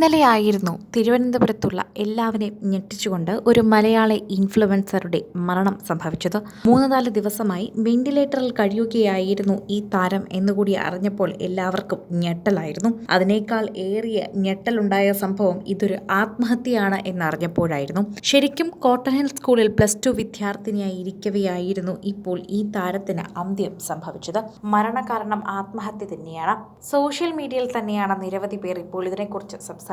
ഇന്നലെയായിരുന്നു തിരുവനന്തപുരത്തുള്ള എല്ലാവരെയും ഞെട്ടിച്ചുകൊണ്ട് ഒരു മലയാളി ഇൻഫ്ലുവൻസറുടെ മരണം സംഭവിച്ചത്. മൂന്ന് നാല് ദിവസമായി വെന്റിലേറ്ററിൽ കഴിയുകയായിരുന്നു ഈ താരം എന്നുകൂടി അറിഞ്ഞപ്പോൾ എല്ലാവർക്കും ഞെട്ടലായിരുന്നു. അതിനേക്കാൾ ഏറിയ ഞെട്ടലുണ്ടായ സംഭവം ഇതൊരു ആത്മഹത്യയാണ് എന്നറിഞ്ഞപ്പോഴായിരുന്നു. ശരിക്കും കോട്ടൺ ഹിൽ സ്കൂളിൽ പ്ലസ് ടു വിദ്യാർത്ഥിനിയായി ഇരിക്കവെയായിരുന്നു ഇപ്പോൾ ഈ താരത്തിന് അന്ത്യം സംഭവിച്ചത്. മരണകാരണം ആത്മഹത്യ തന്നെയാണ്. സോഷ്യൽ മീഡിയയിൽ തന്നെയാണ് നിരവധി പേർ ഇപ്പോൾ ഇതിനെക്കുറിച്ച് സംസാരിക്കുന്നത്.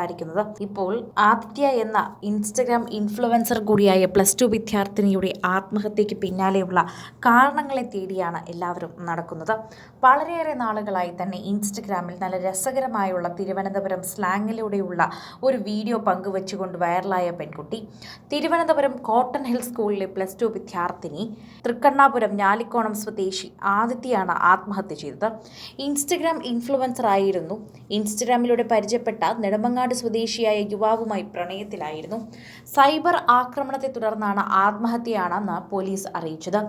ഇപ്പോൾ ആദിത്യ എന്ന ഇൻസ്റ്റഗ്രാം ഇൻഫ്ലുവൻസർ കൂടിയായ പ്ലസ് ടു വിദ്യാർത്ഥിനിയുടെ ആത്മഹത്യയ്ക്ക് പിന്നാലെയുള്ള കാരണങ്ങളെ തേടിയാണ് എല്ലാവരും നടക്കുന്നത്. വളരെയേറെ നാളുകളായി തന്നെ ഇൻസ്റ്റഗ്രാമിൽ നല്ല രസകരമായുള്ള തിരുവനന്തപുരം സ്ലാങ്ങിലൂടെയുള്ള ഒരു വീഡിയോ പങ്കുവച്ചുകൊണ്ട് വൈറലായ പെൺകുട്ടി. തിരുവനന്തപുരം കോട്ടൺ ഹിൽ സ്കൂളിലെ പ്ലസ് ടു വിദ്യാർത്ഥിനി തൃക്കണ്ണാപുരം ഞാലിക്കോണം സ്വദേശി ആദിത്യയാണ് ആത്മഹത്യ ചെയ്തത്. ഇൻസ്റ്റഗ്രാം ഇൻഫ്ലുവൻസർ ആയിരുന്നു ഇൻസ്റ്റഗ്രാമിലൂടെ പരിചയപ്പെട്ട നെടുമങ്ങാട് സ്വദേശിയായ യുവാവുമായി പ്രണയത്തിലായിരുന്നു. സൈബർ ആക്രമണത്തെ തുടർന്നാണ് ആത്മഹത്യയാണെന്ന് പോലീസ് അറിയിച്ചത്.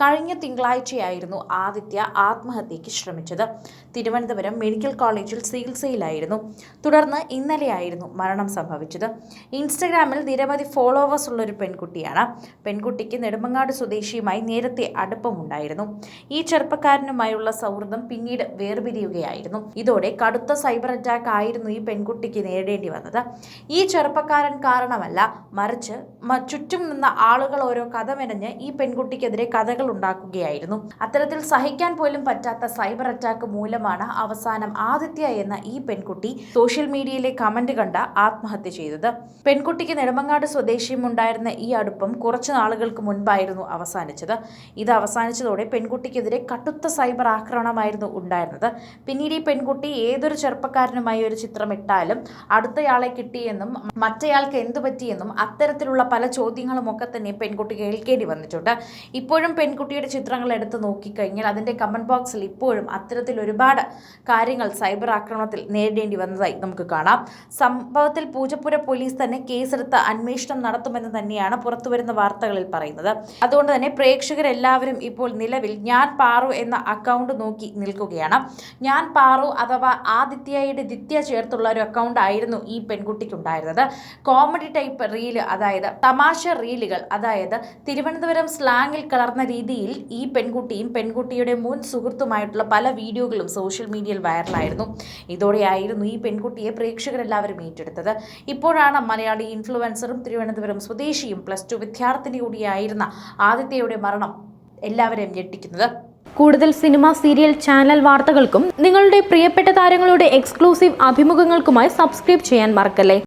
കഴിഞ്ഞ തിങ്കളാഴ്ചയായിരുന്നു ആദിത്യ ആത്മഹത്യയ്ക്ക് ശ്രമിച്ചത്. തിരുവനന്തപുരം മെഡിക്കൽ കോളേജിൽ ചികിത്സയിലായിരുന്നു. തുടർന്ന് ഇന്നലെയായിരുന്നു മരണം സംഭവിച്ചത്. ഇൻസ്റ്റഗ്രാമിൽ നിരവധി ഫോളോവേഴ്സ് ഉള്ളൊരു പെൺകുട്ടിയാണ്. പെൺകുട്ടിക്ക് നെടുമങ്ങാട് സ്വദേശിയുമായി നേരത്തെ അടുപ്പമുണ്ടായിരുന്നു. ഈ ചെറുപ്പക്കാരനുമായുള്ള സൗഹൃദം പിന്നീട് വേർപിരിയുകയായിരുന്നു. ഇതോടെ കടുത്ത സൈബർ അറ്റാക്ക് ആയിരുന്നു ഈ പെൺകുട്ടിക്ക് നേരിടേണ്ടി വന്നത്. ഈ ചെറുപ്പക്കാരൻ കാരണമല്ല മറിച്ച് ചുറ്റും നിന്ന ആളുകൾ ഓരോ കഥ മെനഞ്ഞ് ഈ പെൺകുട്ടിക്കെതിരെ കഥകൾ ഉണ്ടാക്കുകയായിരുന്നു. അത്തരത്തിൽ സഹിക്കാൻ പോലും പറ്റാത്ത സൈബർ അറ്റാക്ക് മൂലമാണ് അവസാനം ആദിത്യ എന്ന ഈ പെൺകുട്ടി സോഷ്യൽ മീഡിയയിലെ കമന്റ് കണ്ട ആത്മഹത്യ ചെയ്തത്. പെൺകുട്ടിക്ക് നെടുമങ്ങാട് സ്വദേശിയും ഉണ്ടായിരുന്ന ഈ അടുപ്പം കുറച്ചു നാളുകൾക്ക് മുൻപായിരുന്നു അവസാനിച്ചത്. ഇത് അവസാനിച്ചതോടെ പെൺകുട്ടിക്കെതിരെ കടുത്ത സൈബർ ആക്രമണമായിരുന്നു ഉണ്ടായിരുന്നത്. പിന്നീട് ഈ പെൺകുട്ടി ഏതൊരു ചെറുപ്പക്കാരനുമായി ഒരു ചിത്രം ഇട്ടാലും അടുത്തയാളെ കിട്ടിയെന്നും മറ്റേയാൾക്ക് എന്തു പറ്റിയെന്നും അത്തരത്തിലുള്ള പല ചോദ്യങ്ങളും ഒക്കെ തന്നെ പെൺകുട്ടി കേൾക്കേണ്ടി വന്നിട്ടുണ്ട്. ഇപ്പോഴും പെൺകുട്ടിയുടെ ചിത്രങ്ങൾ എടുത്ത് നോക്കിക്കഴിഞ്ഞാൽ അതിന്റെ കമന്റ് ബോക്സിൽ ഇപ്പോഴും അത്തരത്തിൽ ഒരുപാട് കാര്യങ്ങൾ സൈബർ ആക്രമണത്തിൽ നേരിടേണ്ടി വന്നതായി നമുക്ക് കാണാം. സംഭവത്തിൽ പൂജപ്പുര പോലീസ് തന്നെ കേസെടുത്ത് അന്വേഷണം നടത്തുമെന്ന് തന്നെയാണ് പുറത്തുവരുന്ന വാർത്തകളിൽ പറയുന്നത്. അതുകൊണ്ട് തന്നെ പ്രേക്ഷകരെല്ലാവരും ഇപ്പോൾ നിലവിൽ ഞാൻ പാറു എന്ന അക്കൗണ്ട് നോക്കി നിൽക്കുകയാണ്. ഞാൻ പാറു അഥവാ ആദിത്യയുടെ ദിത്യ ചേർത്തുള്ള ഒരു അക്കൗണ്ട് ആയിരുന്നു ഈ പെൺകുട്ടിക്കുണ്ടായിരുന്നത്. കോമഡി ടൈപ്പ് റീൽ അതായത് തമാശ റീലുകൾ അതായത് തിരുവനന്തപുരം സ്ലാങ്ങിൽ കലർന്ന രീതിയിൽ ഈ പെൺകുട്ടിയും പെൺകുട്ടിയുടെ മുൻ സുഹൃത്തുമായിട്ടുള്ള പല വീഡിയോകളും സോഷ്യൽ മീഡിയയിൽ വൈറലായിരുന്നു. ഇതോടെയായിരുന്നു ഈ പെൺകുട്ടിയെ പ്രേക്ഷകരെല്ലാവരും ഏറ്റെടുത്തത്. ഇപ്പോഴാണ് മലയാളി ഇൻഫ്ലുവൻസറും തിരുവനന്തപുരം സ്വദേശിയും പ്ലസ് ടു വിദ്യാർത്ഥിനി കൂടിയായിരുന്ന ആദിത്യയുടെ മരണം എല്ലാവരെയും ഞെട്ടിക്കുന്നത്. കൂടുതൽ സിനിമ സീരിയൽ ചാനൽ വാർത്തകൾക്കും നിങ്ങളുടെ പ്രിയപ്പെട്ട താരങ്ങളുടെ എക്സ്ക്ലൂസീവ് അഭിമുഖങ്ങൾക്കുമായി സബ്സ്ക്രൈബ് ചെയ്യാൻ മറക്കല്ലേ?